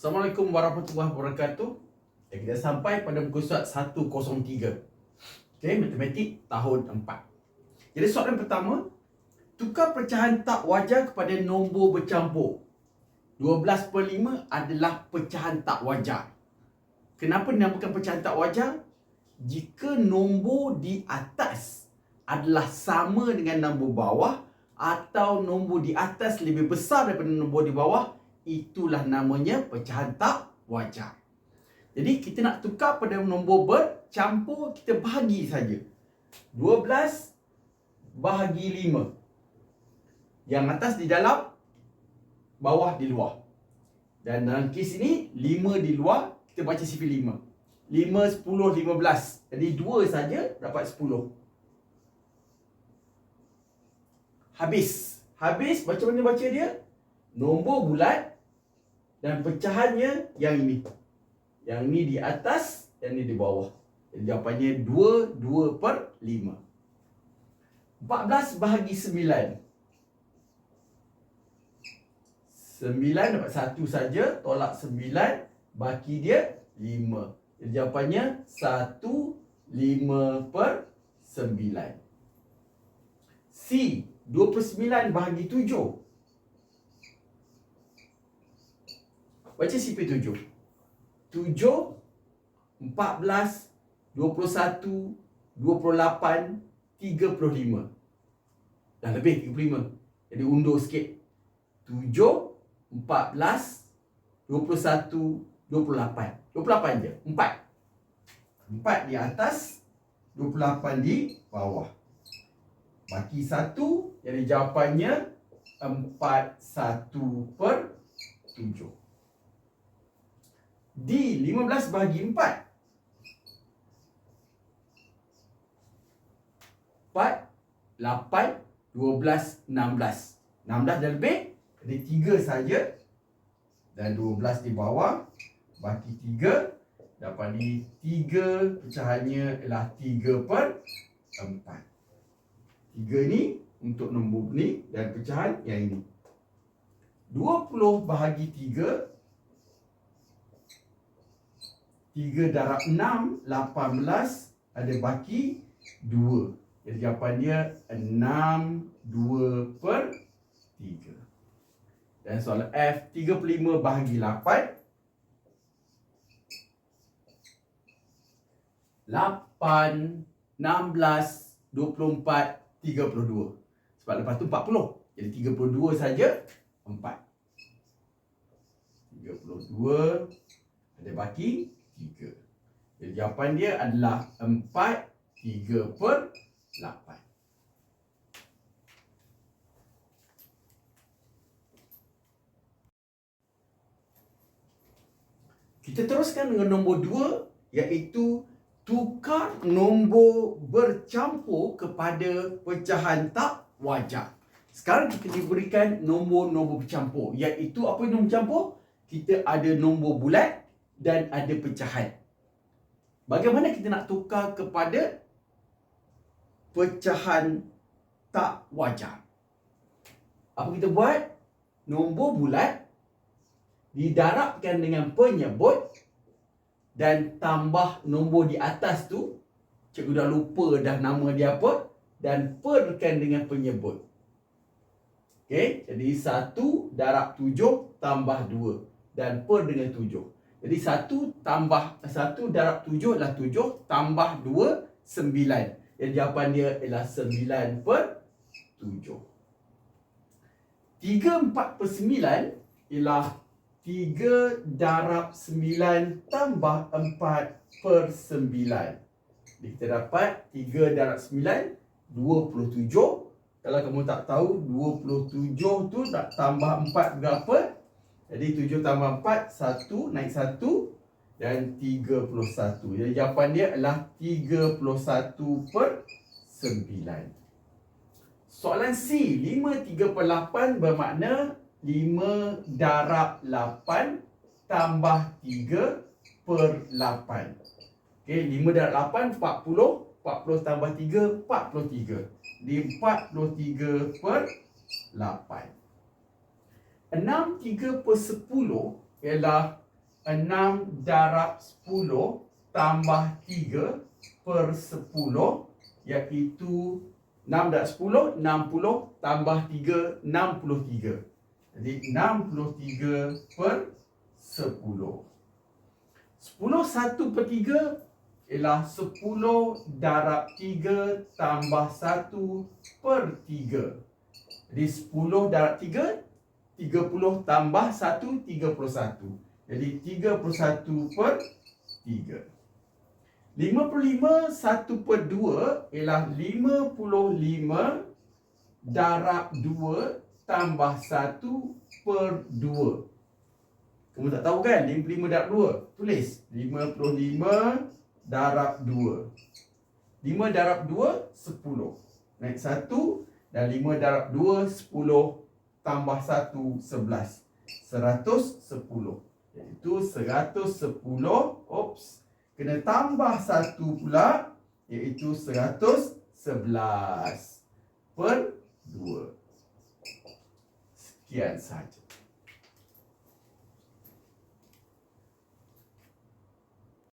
Assalamualaikum warahmatullahi wabarakatuh. Dan kita sampai pada muka surat 103. Okey, matematik tahun 4. Jadi soalan pertama, tukar pecahan tak wajar kepada nombor bercampur. 12 per 5 adalah pecahan tak wajar. Kenapa dinamakan pecahan tak wajar? Jika nombor di atas adalah sama dengan nombor bawah atau nombor di atas lebih besar daripada nombor di bawah, itulah namanya pecahan tak wajar. Jadi kita nak tukar pada nombor bercampur, kita bahagi saja. 12 bahagi 5. Yang atas di dalam, bawah di luar. Dan dalam kes ini, 5 di luar, kita baca sifir 5. 5, 10, 15. Jadi 2 saja dapat 10. Habis. Habis, macam mana baca dia? Nombor bulat dan pecahannya yang ini. Yang ini di atas, yang ini di bawah. Jadi jawapannya 2, 2 per 5. 14 bahagi 9. 9 dapat 1 saja, tolak 9, baki dia 5. Jadi jawapannya 1, 5 per 9. C, 29 bahagi 7. Baca CP7. 7, 14, 21, 28, 35. Dah lebih 35. Jadi undur sikit. 7, 14, 21, 28. 28 je. 4. 4 di atas, 28 di bawah. Baki 1, jadi jawapannya 41 per 7. D 15 bahagi 4 4 8 12 16 16 dah lebih Jadi 3 saja. Dan 12 di bawah Baki 3 Dapat di 3 Pecahannya ialah 3 per 4 3 ni Untuk nombor ni Dan pecahan yang ini. 20 bahagi 3 3 darab 6, 18 ada baki 2. Jadi jawapan dia 6, 2 per 3. Dan soalan F, 35 bahagi 8. 8, 16, 24, 32. Sebab lepas tu 40. Jadi 32 saja 4. 32 ada baki 3. Jadi jawapan dia adalah 4 3 per 8. Kita teruskan dengan nombor 2 iaitu tukar nombor bercampur kepada pecahan tak wajar. Sekarang kita diberikan nombor-nombor bercampur iaitu apa nombor bercampur? Kita ada nombor bulat dan ada pecahan. Bagaimana kita nak tukar kepada pecahan tak wajar? Apa kita buat? Nombor bulat didarabkan dengan penyebut dan tambah nombor di atas tu cikgu dah lupa dah nama dia apa dan perkan dengan penyebut. Okey, jadi 1 darab 7 tambah 2 dan per dengan 7. Jadi 1 tambah 1 darab 7 adalah 7 tambah 2 9. Jadi jawapan dia ialah 9 per 7. 3 4 per 9 ialah 3 darab 9 tambah 4 per 9. Jadi kita dapat 3 darab 9 27. Kalau kamu tak tahu 27 tu nak tambah 4 berapa? Jadi 7 tambah 4 1 naik 1 dan 31. Jadi jawapan dia adalah 31 per 9. Soalan C 5 3 per 8 bermakna 5 darab 8 tambah 3 per 8. Okey, 5 darab 8 40, 40 tambah 3 43. Di 43 per 8. 6 3 per 10 ialah 6 darab 10 tambah 3 per 10 iaitu 6 darab 10 60 tambah 3 63. Jadi 63 per 10. 10 1 per 3 ialah 10 darab 3 tambah 1 per 3. Jadi 10 darab 3 30 tambah 1 31. Jadi 31 per 3. 55 1 per 2 ialah 55 darab 2 tambah 1 per 2. Kamu tak tahu kan 55 darab 2? Tulis 55 darab 2. 5 darab 2 10. Naik 1 dan 5 darab 2 10 tambah 1 11. 110. Iaitu 110. Oops. Kena tambah 1 pula iaitu 111 per 2. Sekian sahaja.